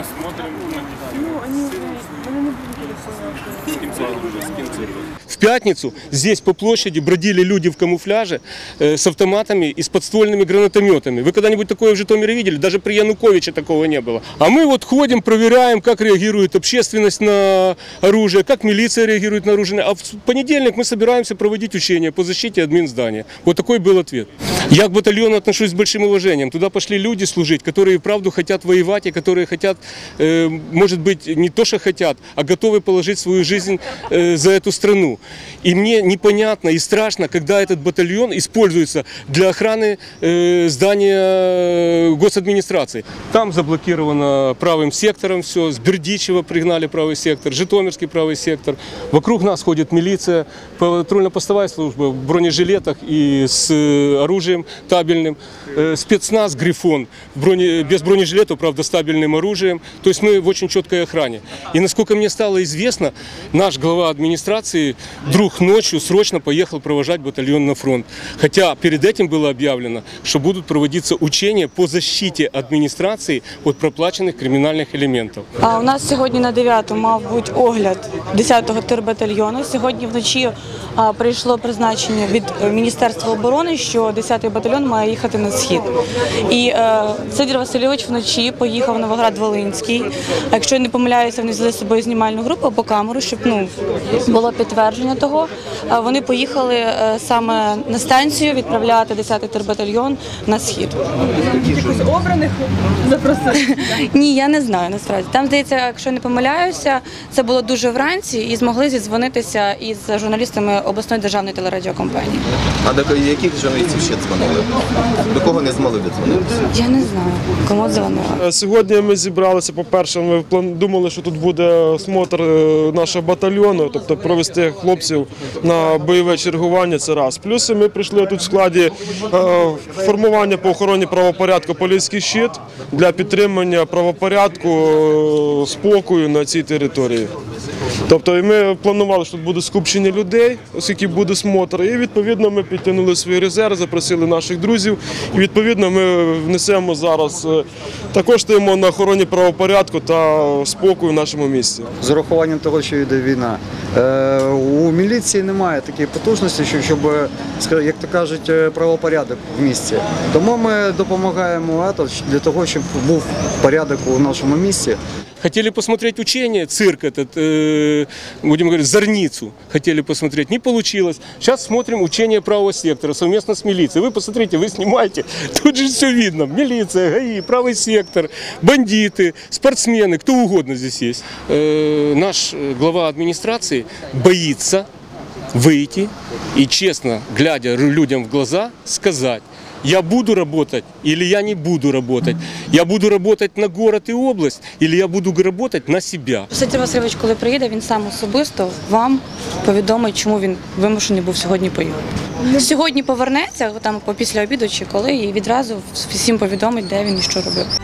Мы смотрим на Ну, В пятницу здесь по площади бродили люди в камуфляже э, с автоматами и с подствольными гранатометами. Вы когда-нибудь такое в Житомире видели? Даже при Януковиче такого не было. А мы вот ходим, проверяем, как реагирует общественность на оружие, как милиция реагирует на оружие. А в понедельник мы собираемся проводить учения по защите админ здания. Вот такой был ответ. Я к батальону отношусь с большим уважением. Туда пошли люди служить, которые правду хотят воевать и которые хотят, э, может быть, не то, что хотят, а готовы положить свою жизнь э, за эту страну. И мне непонятно и страшно, когда этот батальон используется для охраны э, здания госадминистрации. Там заблокировано правым сектором все, с Бердичева пригнали правый сектор, Житомирский правый сектор. Вокруг нас ходит милиция, патрульно-постовая служба в бронежилетах и с э, оружием табельным, Э, спецназ «Грифон» в броне, без бронежилетов, правда, с табельным оружием. То есть мы в очень четкой охране. И насколько мне стало известно, наш глава администрации вдруг ночью срочно поехал провожать батальон на фронт. Хотя перед этим было объявлено, что будут проводиться учения по защите администрации от проплаченных криминальных элементов. А у нас сьогодні на 9 мав бути огляд 10-го тербатальйону. Сьогодні вночі а, прийшло призначення від е, Міністерства оборони, що 10-й батальйон має їхати на схід. І е, Сидір Васильович вночі поїхав в Новоград-Волинський. А якщо я не помиляюся, вони взяли з собою знімальну групу або камеру, щоб ну було підтвердження того. Вони поїхали е, саме на станцію відправляти 10-й тербатальйон на схід. Якихось обраних запросили. Ні, я не знаю насправді. Там здається, якщо не помиляюся, це було дуже вранці і змогли зідзвонитися із журналістами обласної державної телерадіокомпанії. А до яких журналістів ще дзвонили? До кого не змогли додзвонитися? Я не знаю, кому дзвонила. Е, Сьогодні ми зібралися. По-перше, ми думали, що тут буде смотр е, нашого батальйону, тобто провести хлопців на бойове чергування. Це раз. Плюс ми прийшли тут в складі е, формування по охороні правопорядку поліський щит для підтримання правопорядку спокою на цій території. Тобто і ми планували, що тут буде скупчення людей, оскільки буде смотр. І відповідно ми підтягнули свої резерви, запросили наших друзів. І відповідно ми внесемо зараз е, також тимо на охороні правопорядку та спокою в нашому місті. з урахуванням того, що йде війна. Е, у міліції немає такої потужності, що- щоб, ска- як то кажуть, е, правопорядок в місті. Тому ми допомагаємо АТО для того, щоб був порядок у нашому місті. Хотели посмотреть учение, цирк этот, э, будем говорить, зорницу хотели посмотреть. Не получилось. Сейчас смотрим учение правого сектора совместно с милицией. Вы посмотрите, вы снимаете, тут же все видно. Милиция, ГАИ, правый сектор, бандиты, спортсмены, кто угодно здесь есть. Э, наш э, глава администрации боится выйти и честно, глядя людям в глаза, сказать, я буду работать или я не буду работать. Я буду работать на город и область или я буду работать на себя. Сидір Васильович, коли приїде, він сам особисто вам повідомить, чому він вимушений був сьогодні поїхати. Сьогодні повернеться там після обіду чи коли, і відразу всім повідомить, де він і що робив.